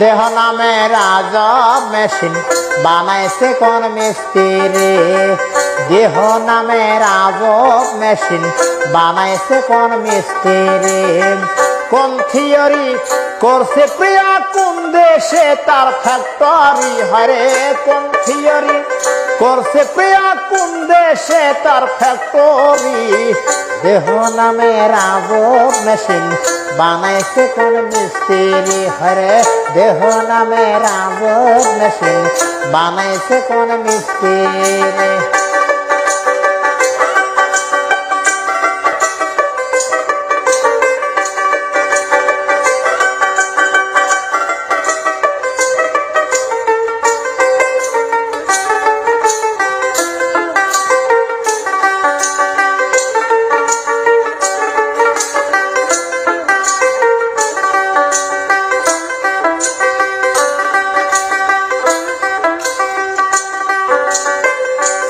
দেহ নামে রাজ মেশিন, বানাইছে কোন মিস্ত্রি। দেহ নামে রাজ মেশিন, বানাইছে কোন মিস্ত্রি। কোন থিওরি করছে প্রিয়া কোন দেশে তার ফ্যাক্টরি হরে কোন থিওরি করছে প্রিয়া কোন দেশে তার ফ্যাক্টরি দেহ নামে রাজব মেশিন বানাইছে কোন মিস্ত্রি। হরে দেহ নামে রাজব মেশিন বানাইছে কোন মিস্ত্রি।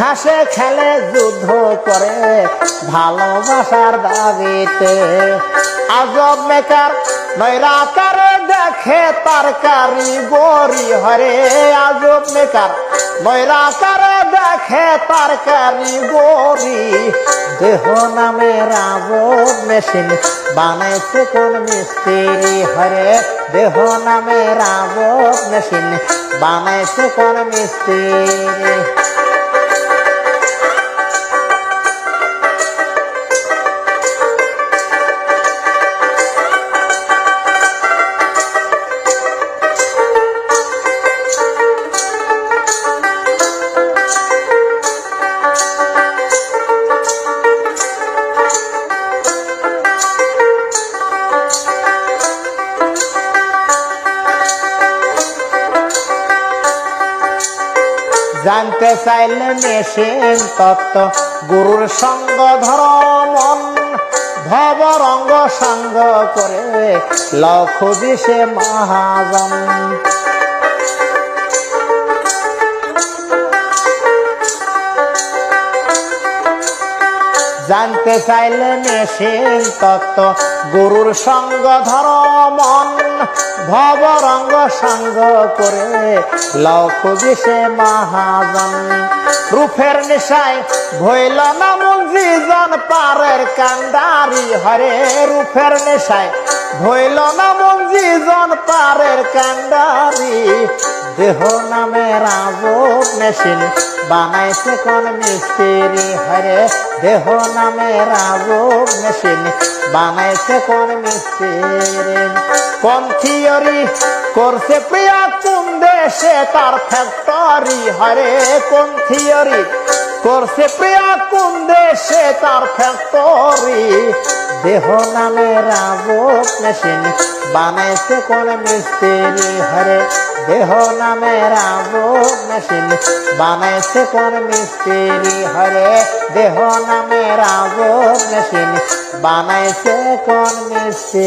হাসে খেলে যুদ্ধ করে ভালোবাসার দাবিতে। আজব মেকার নৈরাকারে দেখে তার কারিগরি হরে। আজব মেকার নৈরাকারে দেখে তার কারিগরি দেহ নামে রাজব মেশিন বানাইছে কোন মিস্ত্রি হরে। দেহ নামে রাজব মেশিন বানাইছে কোন মিস্ত্রি। জানতে চাইলে মেশিন তত্ত্ব গুরুর সঙ্গ ধরমন ভব রঙ্গ সঙ্গ করে লক্ষ সে মহাজন। জানতে চাইলে মেশিন তত্ত্ব। গুরুর সঙ্গ ধরমন ভব রঙ্গ সঙ্গ করে সে মহাজন। রূপের নিশায় ভইল না মঞ্জিজন পারের কান্ডারি হরে। রূপের নেশায় ভইল না মঞ্জিজন পারের কান্ডারি। দেহ নামে রাজব মেশিন বানাইছে কোন মিস্ত্রি হরে। দেহ নামে রাজব মেশিন, বানাইছে কোন মিস্ত্রি কোন থিওরি করছে প্রিয়া কোন দেশে তার ফ্যাক্টরি হরে কোন থিওরি করছে প্রিয়া কোন দেশে তার ফ্যাক্টরি দেহ নামে রাজব মেশিন, বানাইছে কোন মিস্ত্রি হরে দেহ নামে রাজব মেশিন বানাইছে কোন মিস্ত্রি হরে। দেহ নামে রাজব মেশিন বানাইছে কোন মিস্ত্রি।